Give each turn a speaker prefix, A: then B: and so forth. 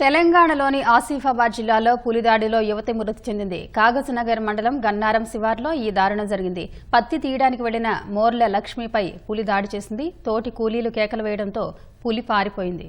A: తెలంగాణలోని ఆసిఫాబాద్ జిల్లాలో పులిదాడిలో యువతి మృతి చెందింది కాగజ్నగర్ మండలం గన్నారం శివార్లో ఈ దారుణం జరిగింది పత్తి తీయడానికి వెళ్ళిన మోర్ల లక్ష్మిపై పులి దాడి చేసింది తోటి కూలీలు కేకలు వేయడంతో పులి పారిపోయింది